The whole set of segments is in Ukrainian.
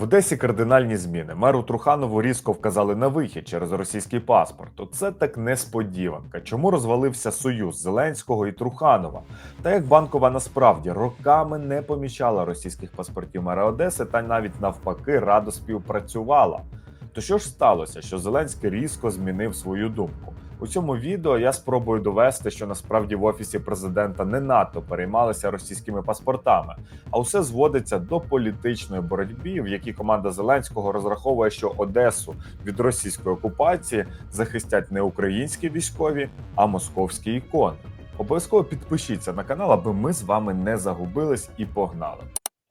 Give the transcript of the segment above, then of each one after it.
В Одесі кардинальні зміни. Меру Труханову різко вказали на вихід через російський паспорт. Оце так несподіванка. Чому розвалився союз Зеленського і Труханова? Та як банкова насправді роками не помічала російських паспортів мера Одеси та навіть навпаки радо співпрацювала. То що ж сталося, що Зеленський різко змінив свою думку? У цьому відео я спробую довести, що насправді в офісі президента не надто переймалися російськими паспортами, а усе зводиться до політичної боротьби, в якій команда Зеленського розраховує, що Одесу від російської окупації захистять не українські військові, а московські ікони. Обов'язково підпишіться на канал, аби ми з вами не загубились і погнали.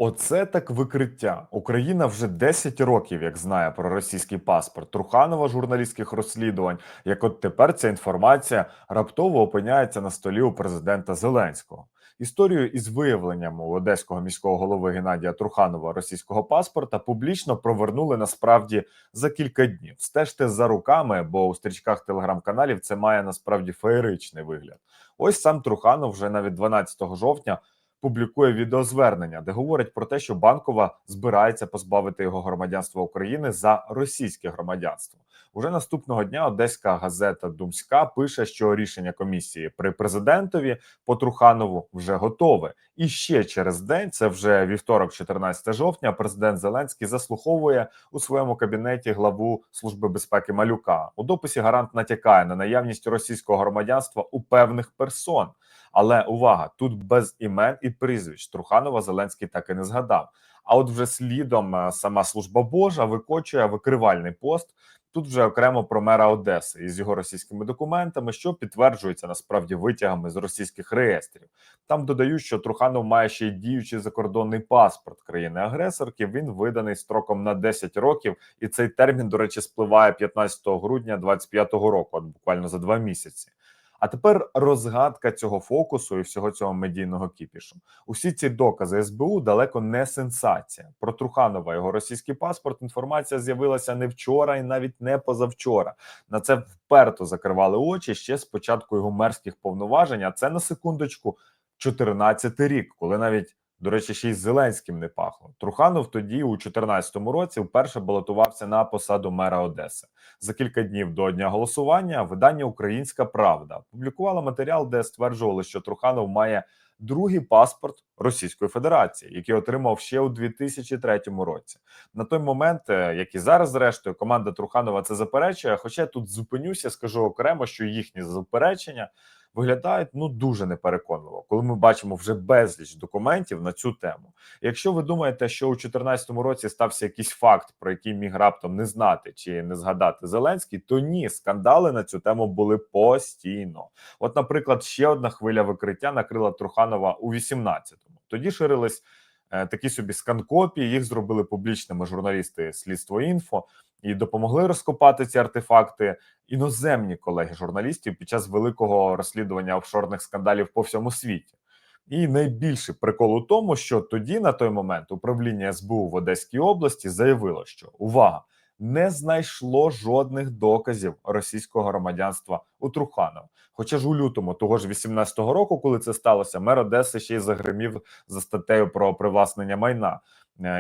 Оце так викриття. Україна вже 10 років, як знає про російський паспорт Труханова журналістських розслідувань. Як от тепер ця інформація раптово опиняється на столі у президента Зеленського. Історію із виявленням у одеського міського голови Геннадія Труханова російського паспорта публічно провернули насправді за кілька днів. Стежте за руками, бо у стрічках телеграм-каналів це має насправді феєричний вигляд. Ось сам Труханов вже навіть 12 жовтня публікує відеозвернення, де говорить про те, що банкова збирається позбавити його громадянства України за російське громадянство. Уже наступного дня одеська газета Думська пише, що рішення комісії при президентові по Труханову вже готове. І ще через день, це вже вівторок, 14 жовтня, президент Зеленський заслуховує у своєму кабінеті главу служби безпеки Малюка. У дописі гарант натякає на наявність російського громадянства у певних персон. Але увага, тут без імен і прізвищ Труханова Зеленський так і не згадав. А от вже слідом е, сама служба Божа викочує викривальний пост. Тут вже окремо про мера Одеси із його російськими документами, що підтверджується насправді витягами з російських реєстрів. Там додають, що Труханов має ще й діючий закордонний паспорт країни-агресорки. Він виданий строком на 10 років, і цей термін, до речі, спливає 15 грудня 25 року, от буквально за два місяці. А тепер розгадка цього фокусу і всього цього медійного кіпішу. Усі ці докази СБУ далеко не сенсація. Про Труханова його російський паспорт. Інформація з'явилася не вчора і навіть не позавчора. На це вперто закривали очі ще з початку його мерських повноважень. А це на секундочку 14 рік, коли навіть. До речі, ще й Зеленським не пахло. Труханов тоді, у 2014 році, вперше балотувався на посаду мера Одеси. За кілька днів до дня голосування видання Українська Правда публікувало матеріал, де стверджували, що Труханов має другий паспорт Російської Федерації, який отримав ще у 2003 році. На той момент, е, як і зараз, зрештою, команда Труханова це заперечує. Хоча я тут зупинюся, скажу окремо, що їхні заперечення виглядають ну дуже непереконливо, коли ми бачимо вже безліч документів на цю тему. Якщо ви думаєте, що у 2014 році стався якийсь факт, про який міг раптом не знати чи не згадати Зеленський, то ні, скандали на цю тему були постійно. От, наприклад, ще одна хвиля викриття накрила Труханова у 18-му. Тоді ширились такі собі сканкопії. Їх зробили публічними журналісти Слідство інфо і допомогли розкопати ці артефакти іноземні колеги журналістів під час великого розслідування офшорних скандалів по всьому світі. І найбільший прикол у тому, що тоді, на той момент, управління СБУ в Одеській області заявило, що увага не знайшло жодних доказів російського громадянства у Труханова. Хоча ж у лютому того ж 18-го року, коли це сталося, мер Одеси ще й загримів за статтею про привласнення майна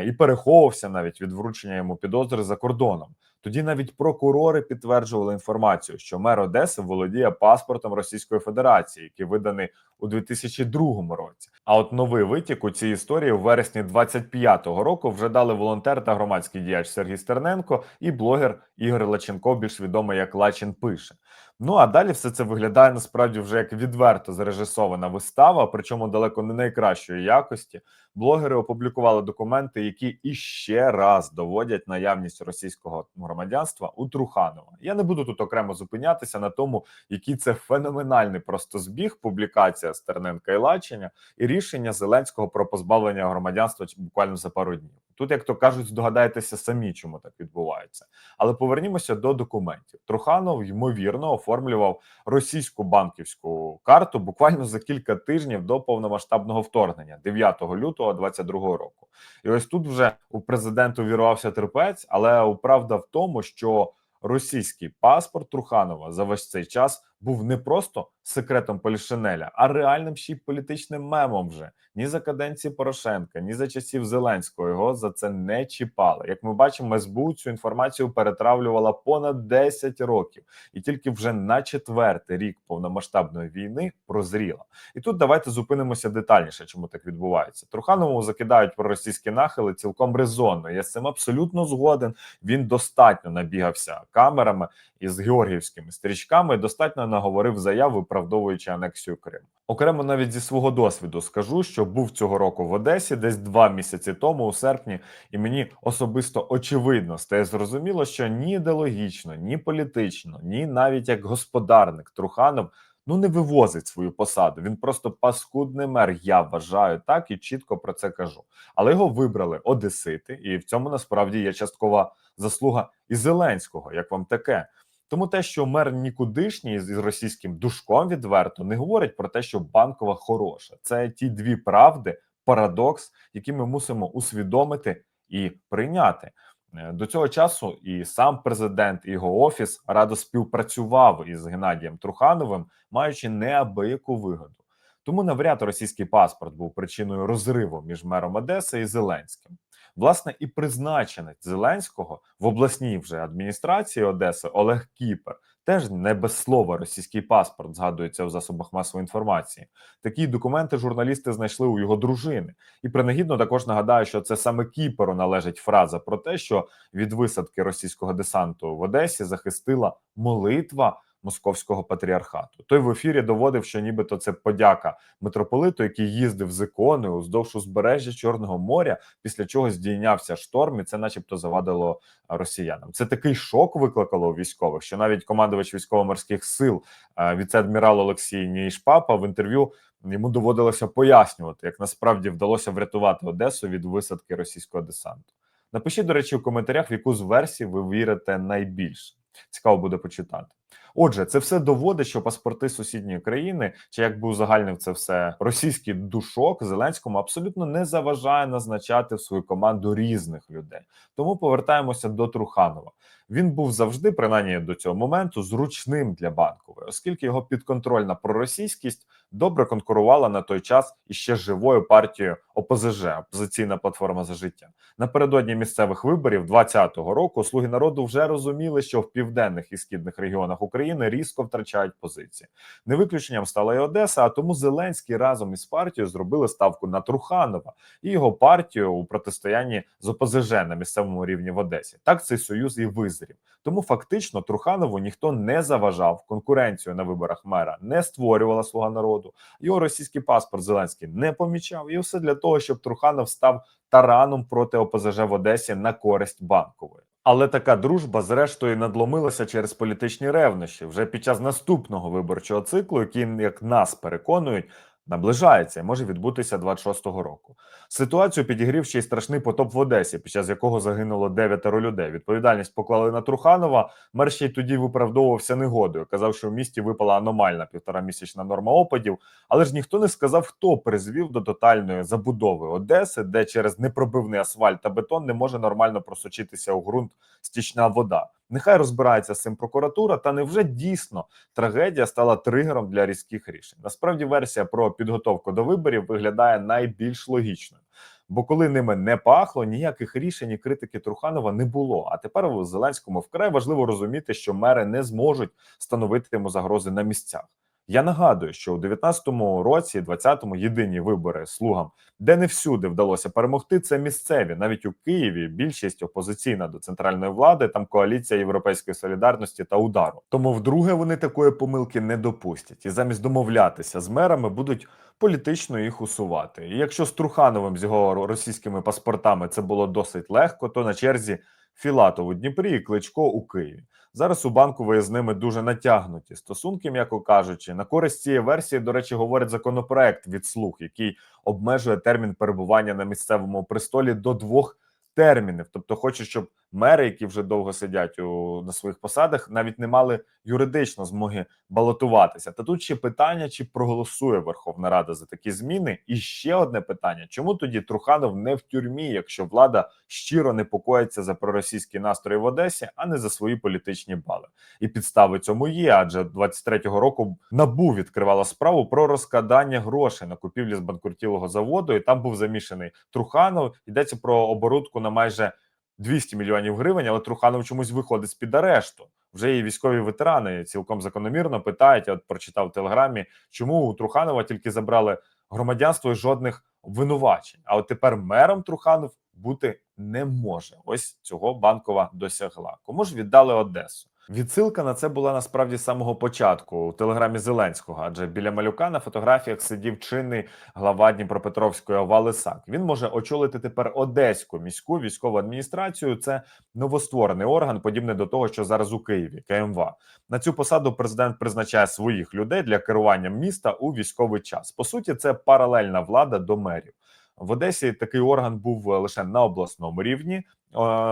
і переховувався навіть від вручення йому підозри за кордоном. Тоді навіть прокурори підтверджували інформацію, що мер Одеси володіє паспортом Російської Федерації, який виданий у 2002 році. А от новий витік у цій історії в вересні 25-го року вже дали волонтер та громадський діяч Сергій Стерненко і блогер Ігор Лаченко, більш відомий як Лачин пише. Ну а далі все це виглядає насправді вже як відверто зрежисована вистава, причому далеко не найкращої якості. Блогери опублікували документи, які іще раз доводять наявність російського громадянства у Труханова. Я не буду тут окремо зупинятися на тому, який це феноменальний просто збіг, публікація Стерненка і Лачення і рішення Зеленського про позбавлення громадянства буквально за пару днів. Тут, як то кажуть, здогадайтеся самі, чому так відбувається. Але повернімося до документів. Труханов ймовірно оформлював російську банківську карту буквально за кілька тижнів до повномасштабного вторгнення, 9 лютого 2022 року. І ось тут вже у президенту вірувався терпець, але правда в тому, що російський паспорт Труханова за весь цей час був не просто секретом Полішинеля, а реальним ще й політичним мемом. Вже ні за каденції Порошенка, ні за часів Зеленського його за це не чіпали. Як ми бачимо, СБУ цю інформацію перетравлювала понад 10 років, і тільки вже на четвертий рік повномасштабної війни прозріла. І тут давайте зупинимося детальніше, чому так відбувається. Труханову закидають про російські нахили цілком резонно. Я з цим абсолютно згоден. Він достатньо набігався камерами із георгіївськими стрічками. Достатньо наговорив заяв, виправдовуючи анексію Криму. Окремо навіть зі свого досвіду скажу, що був цього року в Одесі, десь два місяці тому, у серпні, і мені особисто очевидно стає зрозуміло, що ні ідеологічно, ні політично, ні навіть як господарник Труханов ну не вивозить свою посаду. Він просто паскудний мер. Я вважаю так і чітко про це кажу. Але його вибрали одесити, і в цьому насправді є часткова заслуга і Зеленського. Як вам таке? Тому те, що мер нікудишній з російським душком відверто не говорить про те, що банкова хороша. Це ті дві правди, парадокс, які ми мусимо усвідомити і прийняти. Е, До цього часу і сам президент, і його офіс радо співпрацював із Геннадієм Трухановим, маючи неабияку вигоду. Тому навряд російський паспорт був причиною розриву між мером Одеси і Зеленським. Власне, і призначенець Зеленського в обласній вже адміністрації Одеси Олег Кіпер теж не без слова російський паспорт згадується в засобах масової інформації. Такі документи журналісти знайшли у його дружини. І принагідно також нагадаю, що це саме Кіперу належить фраза про те, що від висадки російського десанту в Одесі захистила молитва московського патріархату. Той в ефірі доводив, що нібито це подяка митрополиту, який їздив з іконою уздовж узбережжя Чорного моря, після чого здійнявся шторм, і це, начебто, завадило росіянам. Це такий шок викликало у військових, що навіть командувач військово-морських сил віце-адмірал Олексій Ніїшпапа в інтерв'ю йому доводилося пояснювати, як насправді вдалося врятувати Одесу від висадки російського десанту. Напишіть, до речі, у коментарях, в яку з версій ви вірите найбільше. Цікаво буде почитати. Отже, це все доводить, що паспорти сусідньої країни, чи як би узагальнив це все російський душок Зеленському абсолютно не заважає назначати в свою команду різних людей. Тому повертаємося до Труханова. Він був завжди, принаймні до цього моменту, зручним для банкової, оскільки його підконтрольна проросійськість добре конкурувала на той час іще живою партією ОПЗЖ опозиційна платформа за життя. Напередодні місцевих виборів 2020 року слуги народу вже розуміли, що в південних і східних регіонах України різко втрачають позиції. Не виключенням стала і Одеса. А тому Зеленський разом із партією зробили ставку на Труханова і його партію у протистоянні з ОПЗЖ на місцевому рівні в Одесі. Так цей союз і визрів. Тому фактично Труханову ніхто не заважав конкуренцію на виборах мера, не створювала слуга народу. Його російський паспорт Зеленський не помічав, і все для того, щоб Труханов став тараном проти ОПЗЖ в Одесі на користь банкової. Але така дружба, зрештою, надломилася через політичні ревнощі вже під час наступного виборчого циклу, який, як нас переконують, наближається і може відбутися 26-го року. Ситуацію підігрів ще й страшний потоп в Одесі, під час якого загинуло дев'ятеро людей. Відповідальність поклали на Труханова. Мер ще й тоді виправдовувався негодою. Казав, що в місті випала аномальна півторамісячна норма опадів, але ж ніхто не сказав, хто призвів до тотальної забудови Одеси, де через непробивний асфальт та бетон не може нормально просочитися у ґрунт стічна вода. Нехай розбирається з цим прокуратура, та невже дійсно трагедія стала тригером для різких рішень? Насправді версія про підготовку до виборів виглядає найбільш логічною. Бо коли ними не пахло, ніяких рішень і критики Труханова не було. А тепер у Зеленському вкрай важливо розуміти, що мери не зможуть становити йому загрози на місцях. Я нагадую, що у 19-му році, 20-му єдині вибори слугам, де не всюди вдалося перемогти, це місцеві. Навіть у Києві більшість опозиційна до центральної влади, там коаліція Європейської солідарності та удару. Тому вдруге вони такої помилки не допустять і замість домовлятися з мерами будуть політично їх усувати. І якщо з Трухановим з його російськими паспортами це було досить легко, то на черзі Філатов у Дніпрі і Кличко у Києві. Зараз у банку з ними дуже натягнуті стосунки, м'яко кажучи. На користь цієї версії, до речі, говорить законопроект від слуг, який обмежує термін перебування на місцевому престолі до двох термінів. Тобто, хоче, щоб мери, які вже довго сидять у на своїх посадах, навіть не мали юридично змоги балотуватися. Та тут ще питання, чи проголосує Верховна Рада за такі зміни. І ще одне питання: чому тоді Труханов не в тюрмі, якщо влада щиро непокоїться за проросійські настрої в Одесі, а не за свої політичні бали? І підстави цьому є, адже 23-го року набу відкривала справу про розкрадання грошей на купівлі збанкрутілого заводу, і там був замішаний Труханов. Йдеться про оборудку на майже 200 мільйонів гривень, але Труханов чомусь виходить з під арешту. Вже і військові ветерани цілком закономірно питають. Я от прочитав в телеграмі, чому у Труханова тільки забрали громадянство і жодних обвинувачень. А от тепер мером Труханов бути не може. Ось цього банкова досягла. Кому ж віддали Одесу? Відсилка на це була насправді з самого початку у телеграмі Зеленського, адже біля малюка на фотографіях сидів чинний глава Дніпропетровської ОВА Лисак. Він може очолити тепер Одеську міську військову адміністрацію. Це новостворений орган, подібний до того, що зараз у Києві КМВА. На цю посаду президент призначає своїх людей для керування міста у військовий час. По суті, це паралельна влада до мерів. В Одесі такий орган був лише на обласному рівні, е,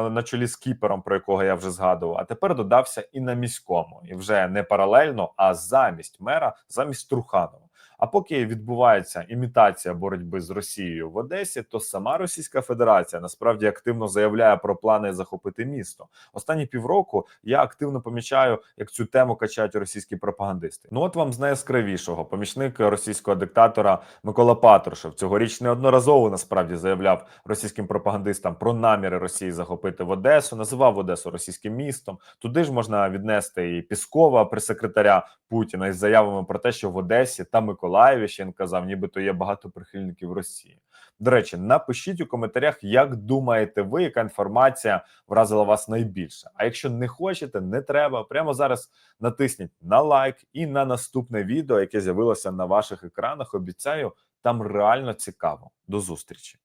на чолі з Кіпером, про якого я вже згадував. А тепер додався і на міському, і вже не паралельно, а замість мера, замість Труханова. А поки відбувається імітація боротьби з Росією в Одесі, то сама Російська Федерація насправді активно заявляє про плани захопити місто. Останні півроку я активно помічаю, як цю тему качають російські пропагандисти. Ну от вам з найяскравішого помічник російського диктатора Микола Патрушев цьогоріч неодноразово насправді заявляв російським пропагандистам про наміри Росії захопити в Одесу, називав Одесу російським містом. Туди ж можна віднести і Піскова, прес-секретаря Путіна, із заявами про те, що в Одесі та Миколаєві ще він казав, нібито є багато прихильників Росії. До речі, напишіть у коментарях, як думаєте ви, яка інформація вразила вас найбільше. А якщо не хочете, не треба. Прямо зараз натисніть на лайк і на наступне відео, яке з'явилося на ваших екранах. Обіцяю, там реально цікаво. До зустрічі.